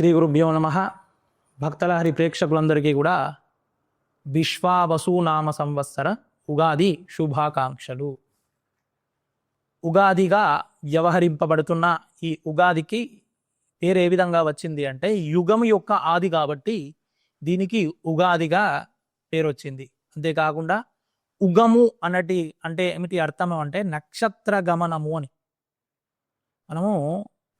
శ్రీ గురుభ్యో నమ. భక్తలహరి ప్రేక్షకులందరికీ కూడా విశ్వావసునామ సంవత్సర ఉగాది శుభాకాంక్షలు. ఉగాదిగా వ్యవహరింపబడుతున్న ఈ ఉగాదికి పేరు ఏ విధంగా వచ్చింది అంటే యుగం యొక్క ఆది కాబట్టి దీనికి ఉగాదిగా పేరు వచ్చింది. అంతేకాకుండా ఉగము అన్నటి అంటే ఏమిటి అర్థం అంటే నక్షత్ర గమనము అని. మనము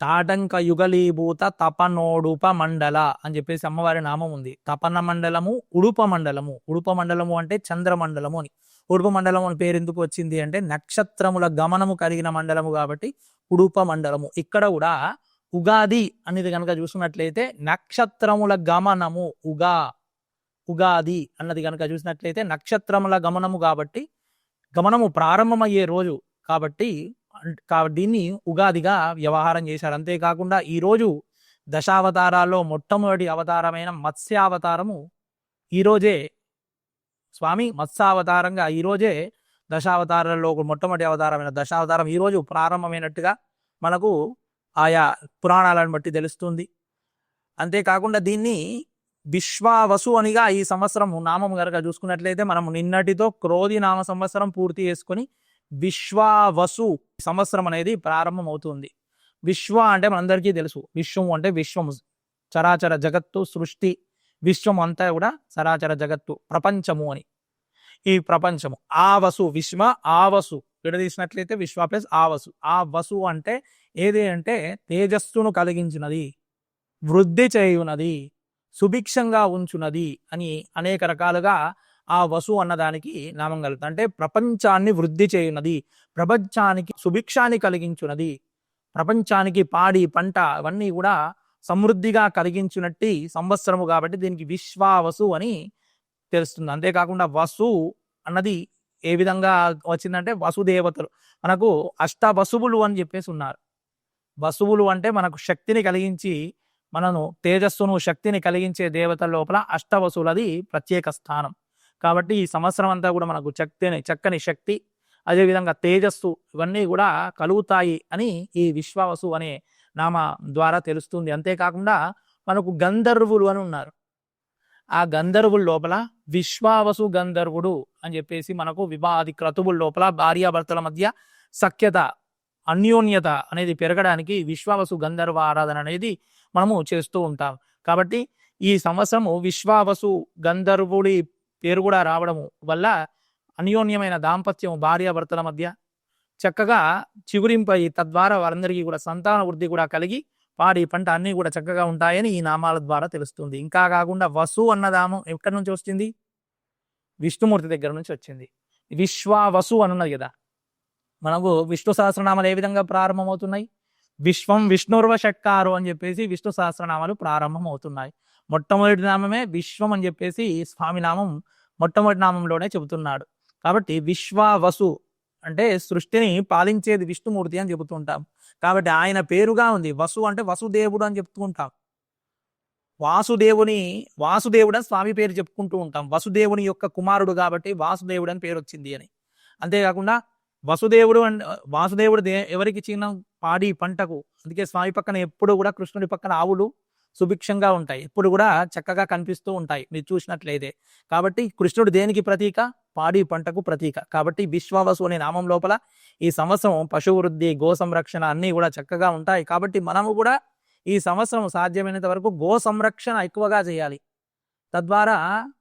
తాటంక యుగలీభూత తపనోడుప మండల అని చెప్పేసి అమ్మవారి నామం ఉంది. తపన మండలము ఉడుప మండలము ఉడుప మండలము అంటే చంద్రమండలము అని. ఉడుప మండలం అని పేరు ఎందుకు వచ్చింది అంటే నక్షత్రముల గమనము కలిగిన మండలము కాబట్టి ఉడుప మండలము ఇక్కడ కూడా ఉగాది అనేది కనుక చూసినట్లయితే నక్షత్రముల గమనము ఉగా ఉగాది అన్నది కనుక చూసినట్లయితే నక్షత్రముల గమనము కాబట్టి గమనము ప్రారంభమయ్యే రోజు కాబట్టి కాబట్టి దీన్ని ఉగాదిగా వ్యవహారం చేశారు. అంతేకాకుండా ఈరోజు దశావతారాల్లో మొట్టమొదటి అవతారమైన మత్స్యావతారము ఈరోజే స్వామి మత్స్యావతారంగా ఈరోజే దశావతారాల్లో మొట్టమొదటి అవతారమైన దశావతారం ఈరోజు ప్రారంభమైనట్టుగా మనకు ఆయా పురాణాలను బట్టి తెలుస్తుంది. అంతేకాకుండా దీన్ని విశ్వావసు అనిగా ఈ సంవత్సరం నామం కనుక చూసుకున్నట్లయితే మనం నిన్నటితో క్రోధి నామ సంవత్సరం పూర్తి చేసుకొని విశ్వావసు సంవత్సరం అనేది ప్రారంభం అవుతుంది విశ్వ అంటే మనందరికీ తెలుసు. విశ్వం అంటే విశ్వము. చరాచర జగత్తు సృష్టి విశ్వం అంతా కూడా చరాచర జగత్తు ప్రపంచము అని. ఈ ప్రపంచము. ఆ వసు విశ్వ ఆ వసు విడదీసినట్లయితే విశ్వ ప్లస్ ఆ వసు ఆ వసు అంటే ఏది అంటే తేజస్సును కలిగించినది వృద్ధి చేయునది సుభిక్షంగా ఉంచునది అని అనేక రకాలుగా ఆ వసు అన్నదానికి నామం కలుగుతుంది. అంటే ప్రపంచాన్ని వృద్ధి చేయునది ప్రపంచానికి సుభిక్షాన్ని కలిగించున్నది ప్రపంచానికి పాడి పంట అవన్నీ కూడా సమృద్ధిగా కలిగించునట్టి సంవత్సరము కాబట్టి దీనికి విశ్వావసు అని తెలుస్తుంది. అంతేకాకుండా వసు అన్నది ఏ విధంగా వచ్చిందంటే వసుదేవతలు. మనకు అష్ట వసువులు అని చెప్పేసి ఉన్నారు. వసువులు అంటే మనకు శక్తిని కలిగించి మనను తేజస్సును శక్తిని కలిగించే దేవతల లోపల అష్టవసులది ప్రత్యేక స్థానం. కాబట్టి ఈ సంవత్సరం అంతా కూడా మనకు శక్తిని చక్కని శక్తి అదేవిధంగా తేజస్సు ఇవన్నీ కూడా కలుగుతాయి అని ఈ విశ్వావసు అనే నామ ద్వారా తెలుస్తుంది. అంతేకాకుండా మనకు గంధర్వులు అని ఉన్నారు. ఆ గంధర్వుల లోపల విశ్వావసు గంధర్వుడు అని చెప్పేసి మనకు వివాది క్రతువుల లోపల భార్యాభర్తల మధ్య సఖ్యత అన్యోన్యత అనేది పెరగడానికి విశ్వావసు గంధర్వ ఆరాధన అనేది మనము చేస్తూ ఉంటాం. కాబట్టి ఈ సంవత్సరము విశ్వావసు గంధర్వుడి పేరు కూడా రావడము వల్ల అన్యోన్యమైన దాంపత్యం భార్యాభర్తల మధ్య చక్కగా చిగురింపై తద్వారా వారందరికీ కూడా సంతాన వృద్ధి కూడా కలిగి పాడి పంట అన్నీ కూడా చక్కగా ఉంటాయని ఈ నామాల ద్వారా తెలుస్తుంది. ఇంకా కాకుండా వసు అన్నదామం ఎక్కడి నుంచి వచ్చింది? విష్ణుమూర్తి దగ్గర నుంచి వచ్చింది. విశ్వావసు వసు ఉన్నది కదా. మనకు విష్ణు సహస్రనామాలు ఏ విధంగా ప్రారంభమవుతున్నాయి? విశ్వం విష్ణుర్వ షట్కారు అని చెప్పేసి విష్ణు సహస్రనామాలు ప్రారంభం అవుతున్నాయి మొట్టమొదటి నామమే విశ్వం అని చెప్పేసి స్వామి నామం మొట్టమొదటి నామంలోనే చెబుతున్నాడు. కాబట్టి విశ్వ వసు అంటే సృష్టిని పాలించేది విష్ణుమూర్తి అని చెబుతుంటాం. కాబట్టి ఆయన పేరుగా ఉంది. వసు అంటే వసుదేవుడు అని చెప్తూ ఉంటాం వాసుదేవుని వాసుదేవుడు అని స్వామి పేరు చెప్పుకుంటూ ఉంటాం. వసుదేవుని యొక్క కుమారుడు కాబట్టి వాసుదేవుడు అని పేరు వచ్చింది అని. అంతేకాకుండా వసుదేవుడు అండ్ వాసుదేవుడు దే ఎవరికి చిన్న పాడి పంటకు అందుకే స్వామి పక్కన ఎప్పుడు కూడా కృష్ణుడి పక్కన ఆవులు సుభిక్షంగా ఉంటాయి. ఎప్పుడు కూడా చక్కగా కనిపిస్తూ ఉంటాయి. మీరు చూసినట్లయితే. కాబట్టి కృష్ణుడు దేనికి ప్రతీక? పాడి పంటకు ప్రతీక. కాబట్టి విశ్వావసు అనే నామం లోపల ఈ సంవత్సరం పశు వృద్ధి గో సంరక్షణ అన్నీ కూడా చక్కగా ఉంటాయి. కాబట్టి మనము కూడా ఈ సంవత్సరం సాధ్యమైనంత వరకు గో సంరక్షణ ఎక్కువగా చేయాలి. తద్వారా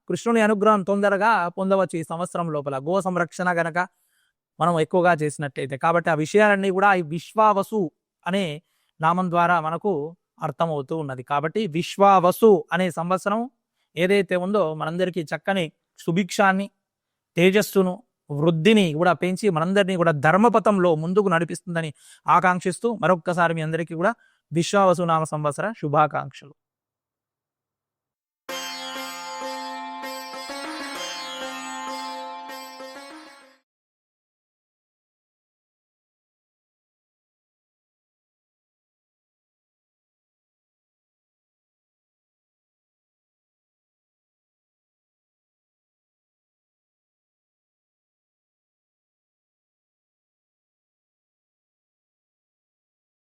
కృష్ణుని అనుగ్రహం తొందరగా పొందవచ్చు ఈ సంవత్సరం లోపల. గో సంరక్షణ గనక మనం ఎక్కువగా చేసినట్లయితే. కాబట్టి ఆ విషయాలన్నీ కూడా ఈ విశ్వావసు అనే నామం ద్వారా మనకు అర్థమవుతూ ఉన్నది. కాబట్టి విశ్వావసు అనే సంవత్సరం ఏదైతే ఉందో మనందరికీ చక్కని సుభిక్షాన్ని తేజస్సును వృద్ధిని కూడా పెంచి మనందరినీ కూడా ధర్మపథంలో ముందుకు నడిపిస్తుందని ఆకాంక్షిస్తూ మరొక్కసారి మీ అందరికీ కూడా విశ్వావసు నామ సంవత్సర శుభాకాంక్షలు.